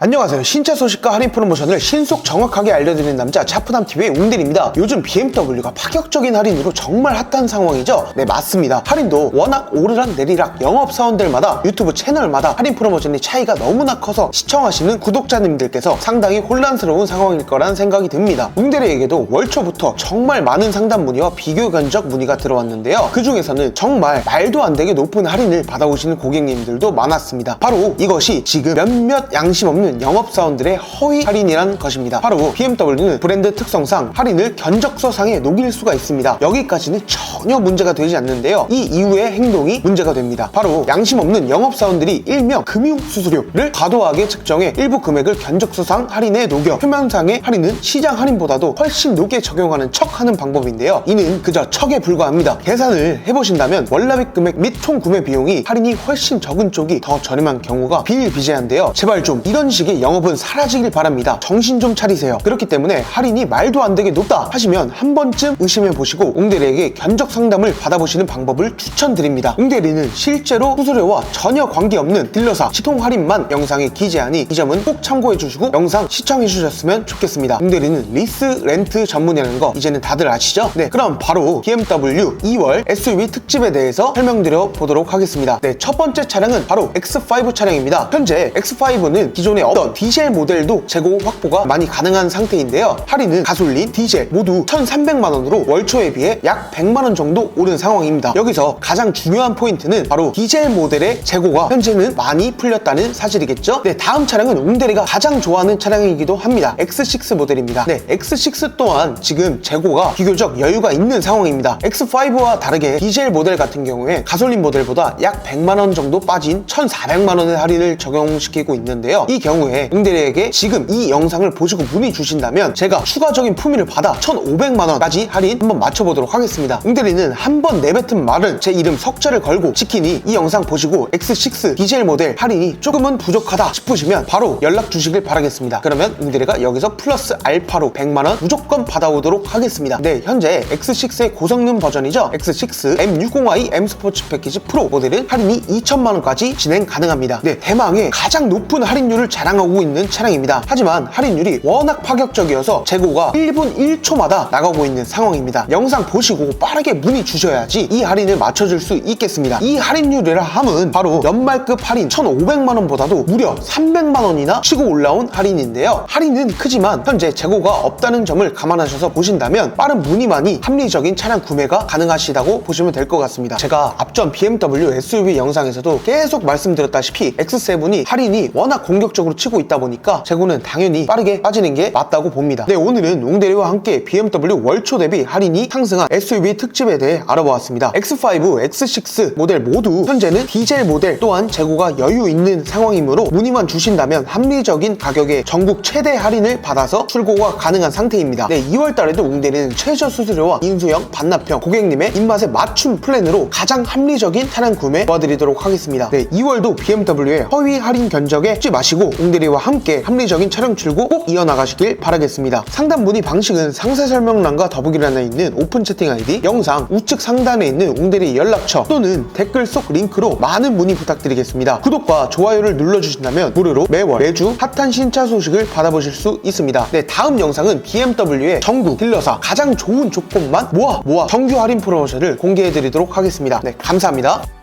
안녕하세요. 신차 소식과 할인 프로모션을 신속 정확하게 알려드리는 남자 차프남TV의 웅들입니다. 요즘 BMW가 파격적인 할인으로 정말 핫한 상황이죠? 네, 맞습니다. 할인도 워낙 오르락 내리락 영업사원들마다 유튜브 채널마다 할인 프로모션의 차이가 너무나 커서 시청하시는 구독자님들께서 상당히 혼란스러운 상황일 거란 생각이 듭니다. 웅들에게도 월 초부터 정말 많은 상담 문의와 비교 견적 문의가 들어왔는데요. 그 중에서는 정말 말도 안 되게 높은 할인을 받아오시는 고객님들도 많았습니다. 바로 이것이 지금 몇몇 양심 없는 영업사원들의 허위 할인이란 것입니다. 바로 BMW는 브랜드 특성상 할인을 견적서상에 녹일 수가 있습니다. 여기까지는 전혀 문제가 되지 않는데요. 이 이후의 행동이 문제가 됩니다. 바로 양심 없는 영업사원들이 일명 금융수수료를 과도하게 측정해 일부 금액을 견적서상 할인에 녹여 표면상의 할인은 시장 할인보다도 훨씬 높게 적용하는 척 하는 방법인데요. 이는 그저 척에 불과합니다. 계산을 해보신다면 월납입 금액 및 총 구매 비용이 할인이 훨씬 적은 쪽이 더 저렴한 경우가 비일비재한데요. 제발 좀 이런 식의 영업은 사라지길 바랍니다. 정신 좀 차리세요. 그렇기 때문에 할인이 말도 안 되게 높다 하시면 한 번쯤 의심해 보시고 웅대리에게 견적 상담을 받아보시는 방법을 추천드립니다. 웅대리는 실제로 수수료와 전혀 관계없는 딜러사 시통 할인만 영상에 기재하니 이 점은 꼭 참고해 주시고 영상 시청해 주셨으면 좋겠습니다. 웅대리는 리스 렌트 전문이라는 거 이제는 다들 아시죠? 네, 그럼 바로 BMW 2월 SUV 특집에 대해서 설명드려 보도록 하겠습니다. 네, 첫 번째 차량은 바로 X5 차량입니다. 현재 X5는 기존에 없던 디젤 모델도 재고 확보가 많이 가능한 상태인데요. 할인은 가솔린, 디젤 모두 1,300만 원으로 월초에 비해 약 100만 원 정도 오른 상황입니다. 여기서 가장 중요한 포인트는 바로 디젤 모델의 재고가 현재는 많이 풀렸다는 사실이겠죠? 네, 다음 차량은 웅대리가 가장 좋아하는 차량이기도 합니다. X6 모델입니다. 네, X6 또한 지금 재고가 비교적 여유가 있는 상황입니다. X5와 다르게 디젤 모델 같은 경우에 가솔린 모델보다 약 100만 원 정도 빠진 1,400만 원의 할인을 적용시키고 있는데요. 이 경우 에 웅대리에게 지금 이 영상을 보시고 문의 주신다면 제가 추가적인 품위를 받아 1,500만 원까지 할인 한번 맞춰보도록 하겠습니다. 웅대리는 한 번 내뱉은 말을 제 이름 석자를 걸고 지키니 이 영상 보시고 X6 디젤 모델 할인이 조금은 부족하다 싶으시면 바로 연락 주시길 바라겠습니다. 그러면 웅대리가 여기서 플러스 알파로 100만 원 무조건 받아오도록 하겠습니다. 네, 현재 X6의 고성능 버전이죠. X6 M60i M 스포츠 패키지 프로 모델은 할인이 2천만 원까지 진행 가능합니다. 네, 대망의 가장 높은 할인율을 자랑 하고 있는 차량입니다. 하지만 할인율이 워낙 파격적이어서 재고가 1분 1초마다 나가고 있는 상황입니다. 영상 보시고 빠르게 문의 주셔야지 이 할인을 맞춰줄 수 있겠습니다. 이 할인율이라 함은 바로 연말급 할인 1,500만 원보다도 무려 300만 원이나 치고 올라온 할인인데요. 할인은 크지만 현재 재고가 없다는 점을 감안하셔서 보신다면 빠른 문의만이 합리적인 차량 구매가 가능하시다고 보시면 될 것 같습니다. 제가 앞전 BMW SUV 영상에서도 계속 말씀드렸다시피 X7이 할인이 워낙 공격적으로 치고 있다 보니까 재고는 당연히 빠르게 빠지는 게 맞다고 봅니다. 네, 오늘은 웅대리와 함께 BMW 월초 대비 할인이 상승한 SUV 특집에 대해 알아보았습니다. X5, X6 모델 모두 현재는 디젤 모델 또한 재고가 여유 있는 상황이므로 문의만 주신다면 합리적인 가격에 전국 최대 할인을 받아서 출고가 가능한 상태입니다. 네, 2월 달에도 웅대리는 최저 수수료와 인수형, 반납형, 고객님의 입맛에 맞춘 플랜으로 가장 합리적인 차량 구매 도와드리도록 하겠습니다. 네, 2월도 BMW의 허위 할인 견적에 찍지 마시고 웅대리와 함께 합리적인 차량 출고 꼭 이어나가시길 바라겠습니다. 상담 문의 방식은 상세 설명란과 더보기란에 있는 오픈 채팅 아이디, 영상 우측 상단에 있는 웅대리 연락처 또는 댓글 속 링크로 많은 문의 부탁드리겠습니다. 구독과 좋아요를 눌러주신다면 무료로 매월 매주 핫한 신차 소식을 받아보실 수 있습니다. 네, 다음 영상은 BMW의 전국 딜러사 가장 좋은 조건만 모아 모아 정규 할인 프로모션을 공개해드리도록 하겠습니다. 네, 감사합니다.